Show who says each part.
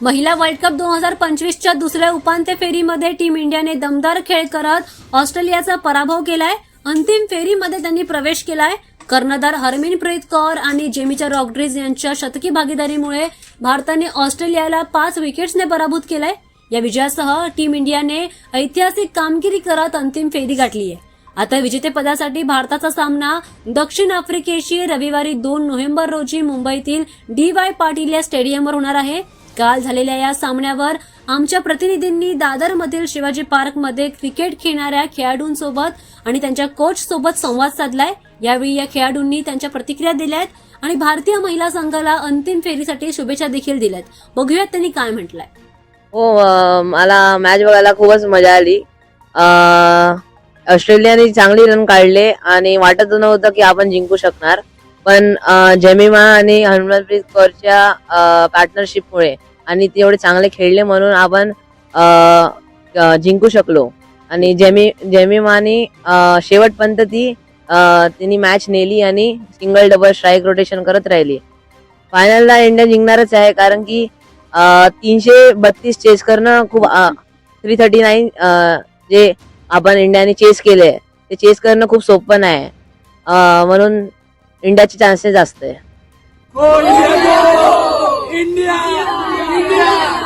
Speaker 1: महिला world cup दोन हजार पंचवीसच्या दुसऱ्या उपांत्य फेरीमध्ये टीम इंडियाने दमदार खेळ करत ऑस्ट्रेलियाचा पराभव केलाय. अंतिम फेरीमध्ये त्यांनी प्रवेश केलाय. कर्णधार हरमिनप्रीत कौर आणि जेमीच्या रॉकड्रीज यांच्या शतकी भागीदारीमुळे भारताने ऑस्ट्रेलियाला पाच विकेट्सने पराभूत केलाय. या विजयासह टीम इंडियाने ऐतिहासिक कामगिरी करत अंतिम फेरी गाठली आहे आता विजेतेपदासाठी भारताचा सामना दक्षिण आफ्रिकेशी रविवारी दोन नोव्हेंबर रोजी मुंबईतील डी वाय पाटील या स्टेडियमवर होणार आहे. काल झालेल्या या सामन्यावर आमच्या प्रतिनिधींनी दादरमधील शिवाजी पार्कमध्ये क्रिकेट खेळणाऱ्या खेळाडूंसोबत आणि त्यांच्या कोच सोबत संवाद साधलाय. यावेळी या खेळाडूंनी त्यांच्या प्रतिक्रिया दिल्या आहेत आणि भारतीय महिला संघाला अंतिम फेरीसाठी शुभेच्छा देखील दिल्यात. बघूयात त्यांनी काय म्हटलंय.
Speaker 2: हो मला मॅच बघायला खूपच मजा आली. ऑस्ट्रेलियाने चांगली रन काढले आणि वाटत नव्हतं की आपण जिंकू शकणार. पण जमीमा आणि हरमनप्रीत कौरच्या पार्टनरशिपमुळे आणि ते एवढे चांगले खेळले म्हणून आपण जिंकू शकलो. आणि जेमी जेमिमाने शेवटपर्यंत ती तिने मॅच नेली आणि सिंगल डबल स्ट्राईक रोटेशन करत राहिली. फायनलला इंडिया जिंकणारच आहे कारण की तीनशे बत्तीस चेस करणं खूप थ्री थर्टी नाईन जे आपण इंडियाने चेस केले ते चेस करणं खूप सोपं नाही. म्हणून इंडियाचे चान्सेस जास्त आहे.
Speaker 3: इंडिया! इंडिया!